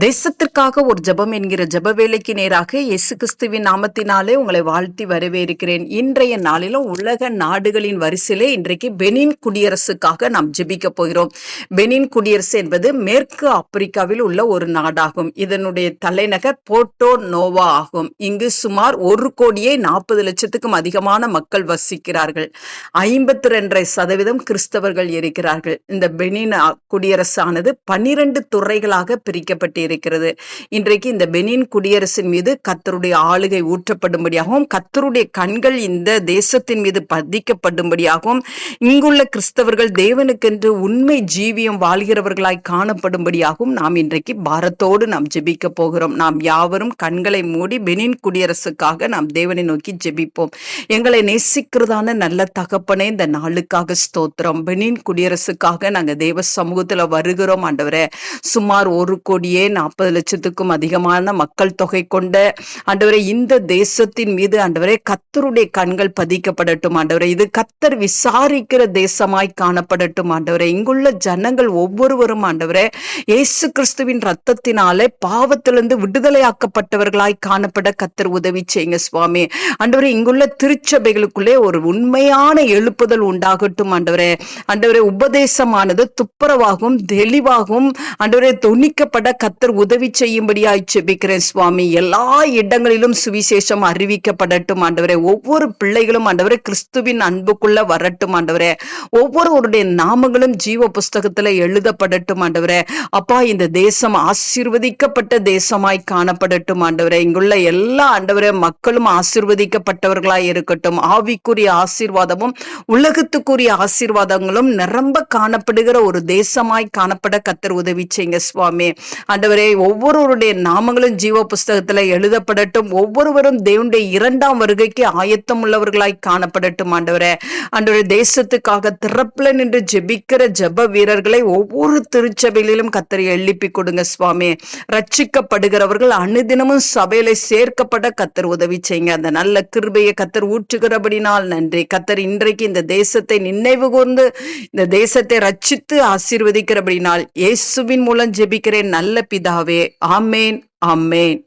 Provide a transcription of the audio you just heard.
தேசத்திற்காக ஒரு ஜெபம் என்கிற ஜப வேலைக்கு நேராக இயேசு கிறிஸ்துவின் நாமத்தினாலே உங்களை வாழ்த்தி வரவேற்கிறேன். இன்றைய நாளிலும் உலக நாடுகளின் வரிசையிலே இன்றைக்கு பெனின் குடியரசுக்காக நாம் ஜெபிக்க போகிறோம். பெனின் குடியரசு என்பது மேற்கு ஆப்பிரிக்காவில் உள்ள ஒரு நாடாகும். இதனுடைய தலைநகர் போர்ட்டோ நோவா ஆகும். இங்கு சுமார் ஒரு கோடியே நாற்பது லட்சத்துக்கும் அதிகமான மக்கள் வசிக்கிறார்கள். ஐம்பத்தி ரெண்டரை சதவீதம் கிறிஸ்தவர்கள் இருக்கிறார்கள். இந்த பெனின் குடியரசானது பன்னிரண்டு துறைகளாக பிரிக்கப்பட்டு இருக்கிறது இன்றைக்கு இந்த பெனின் குடியரசின் மீது கத்தருடைய ஆளுகை ஊற்றப்படும்படியாகவும் கத்தருடைய கண்கள் இந்த தேசத்தின் மீது பதிக்கப்படும்படியாகவும் இங்குள்ள கிறிஸ்தவர்கள் தேவனுக்கென்று உண்மை ஜீவியம் வாழ்கிறவர்களாய் காணப்படும்படியாகவும் நாம் இன்றைக்கு பாரத்தோடு நாம் ஜெபிக்க போகிறோம். நாம் யாவரும் கண்களை மூடி பெனின் குடியரசுக்காக நாம் தேவனை நோக்கி ஜெபிப்போம். எங்களை நேசிக்கிறதான நல்ல தகப்பனே இந்த நாளுக்காக ஸ்தோத்திரம். பெனின் குடியரசுக்காக நாங்கள் தேவ சமூகத்தில் வருகிறோம் ஆண்டவரே. சுமார் ஒரு கோடியே நாற்பது லட்சத்துக்கும் அதிகமான மக்கள் தொகை கொண்ட ஆண்டவரே இந்த தேசத்தின் மீது ஆண்டவரே கத்தருடைய கண்கள் பதிக்கப்படட்டும் ஆண்டவரே. இது கத்தர் விசாரிக்கிற தேசமாய் காணப்படட்டும் ஆண்டவரே. இங்குள்ள ஜனங்கள் ஒவ்வொருவரும் ஆண்டவரே இயேசு கிறிஸ்துவின் ரத்தத்தினாலே பாவத்திலிருந்து விடுதலையாக்கப்பட்டவர்களாய் காணப்பட கத்தர் உதவி செய்யுங்க சுவாமி. ஆண்டவரே இங்குள்ள திருச்சபைகளுக்குள்ளே ஒரு உண்மையான எழுப்புதல் உண்டாகட்டும் ஆண்டவரே. ஆண்டவரே உபதேசமானது துப்புரவாகவும் தெளிவாகவும் ஆண்டவரே துணிக்கப்பட கத்த கத்தர் உதவி செய்யும்படியாய் செபிக்கிறேன் சுவாமி. எல்லா இடங்களிலும் சுவிசேஷம் அறிவிக்கப்படட்டும் ஆண்டவரே. ஒவ்வொரு பிள்ளைகளும் ஆண்டவரே கிறிஸ்துவின் அன்புக்குள்ள வரட்டும் ஆண்டவரே. ஒவ்வொருவருடைய நாமங்களும் ஜீவ புஸ்தகத்துல எழுதப்படட்டும் ஆண்டவரே. அப்பா இந்த தேசம் ஆசீர்வதிக்கப்பட்ட தேசமாய் காணப்படட்டும் ஆண்டவரே. இங்குள்ள எல்லா ஆண்டவரே மக்களும் ஆசீர்வதிக்கப்பட்டவர்களாய் இருக்கட்டும். ஆவிக்குரிய ஆசீர்வாதமும் உலகத்துக்குரிய ஆசீர்வாதங்களும் நிரம்ப காணப்படுகிற ஒரு தேசமாய் காணப்பட கத்தர் உதவி செய்யுங்க சுவாமி. ஆண்டவர் ஒவ்வொருவருடைய நாமங்களும் ஜீவ புஸ்தகத்துல எழுதப்படட்டும். ஒவ்வொருவரும் தேவனுடைய இரண்டாம் வருகைக்கு ஆயத்தம் உள்ளவர்களாய் காணப்படட்டும் ஆண்டவரே. ஆண்டவரே தேசத்துக்காக திறப்புல நின்று ஜெபிக்கிற ஜெப வீரர்களை ஒவ்வொரு திருச்சபையிலும் கத்தரை எழுப்பி கொடுங்க சுவாமி. ரட்சிக்கப்படுகிறவர்கள் அனுதினமும் சபையில சேர்க்கப்பட கத்தர் உதவி செய்யுங்க. அந்த நல்ல கிருபையை கத்தர் ஊற்றுகிறபடினால் நன்றி. கத்தர் இன்றைக்கு இந்த தேசத்தை நினைவு கூர்ந்து இந்த தேசத்தை ரட்சித்து ஆசீர்வதிக்கிறபடினால் இயேசுவின் மூலம் ஜெபிக்கிறேன். நல்ல பிதாவே ஆமேன் ஆமேன்.